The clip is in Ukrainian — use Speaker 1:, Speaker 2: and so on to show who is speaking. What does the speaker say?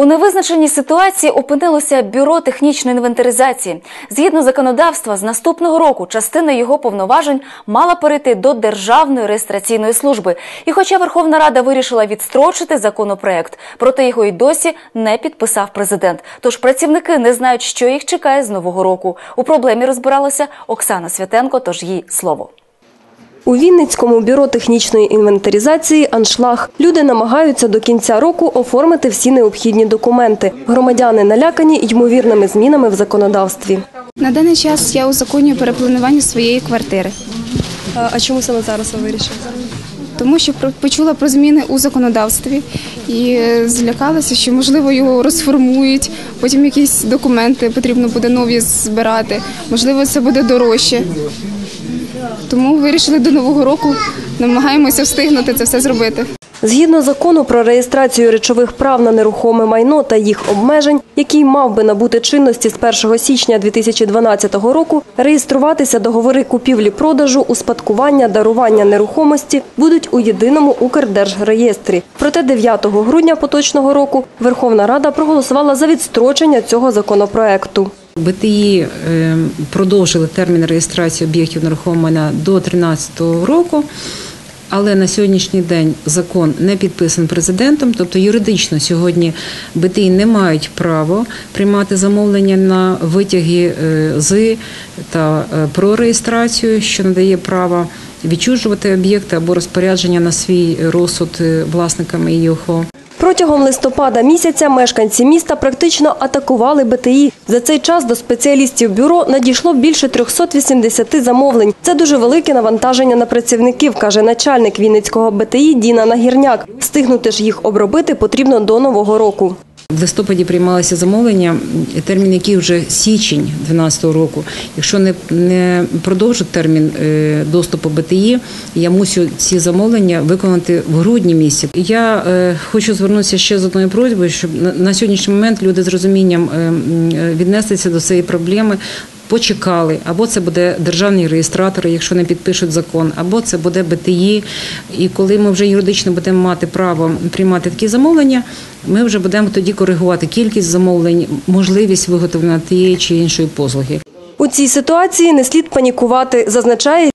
Speaker 1: У невизначеній ситуації опинилося бюро технічної інвентаризації. Згідно законодавства, з наступного року частина його повноважень мала перейти до Державної реєстраційної служби. І хоча Верховна Рада вирішила відстрочити законопроект, проте його й досі не підписав президент. Тож працівники не знають, що їх чекає з нового року. У проблемі розбиралася Оксана Святенко, тож їй слово.
Speaker 2: У Вінницькому бюро технічної інвентаризації «Аншлаг» люди намагаються до кінця року оформити всі необхідні документи. Громадяни налякані ймовірними змінами в законодавстві.
Speaker 3: На даний час я узаконюю перепланування своєї квартири,
Speaker 2: А чому саме зараз ви вирішили?
Speaker 3: тому що почула про зміни у законодавстві і е, злякалася, що можливо його розформують. Потім якісь документи потрібно буде нові збирати. Можливо, це буде дорожче. Тому вирішили до нового року намагаємося встигнути це все зробити.
Speaker 2: Згідно закону про реєстрацію речових прав на нерухоме майно та їх обмежень, який мав би набути чинності з 1 січня 2012 року, реєструватися договори купівлі-продажу, успадкування, дарування нерухомості будуть у єдиному Укрдержреєстрі. Проте 9 грудня поточного року Верховна Рада проголосувала за відстрочення цього законопроекту.
Speaker 4: БТІ е, продовжили термін реєстрації об'єктів нерухомого майна до 2013 року. Але на сьогоднішній день закон не підписаний президентом, тобто юридично сьогодні БТІ не мають права приймати замовлення на витяги е, з та е, про реєстрацію, що надає право відчужувати об'єкти або розпорядження на свій розсуд власниками ЄОХО.
Speaker 2: Протягом листопада місяця мешканці міста практично атакували БТІ. За цей час до спеціалістів бюро надійшло більше 380 замовлень. Це дуже велике навантаження на працівників, каже начальник Вінницького БТІ Діна Нагірняк. Встигнути ж їх обробити потрібно до нового року.
Speaker 4: В листопаді приймалися замовлення, термін який вже січень 2012 року. Якщо не, не продовжу термін е, доступу БТІ, я мусю ці замовлення виконати в грудні місяці. Я е, хочу звернутися ще з одною просьбою, щоб на, сьогоднішній момент люди з розумінням е, м, е, до цієї проблеми. Почекали, або це буде державні реєстратори, якщо не підпишуть закон, або це буде БТІ. І коли ми вже юридично будемо мати право приймати такі замовлення, ми вже будемо тоді коригувати кількість замовлень, можливість виготовлення тієї чи іншої послуги.
Speaker 2: У цій ситуації не слід панікувати, зазначає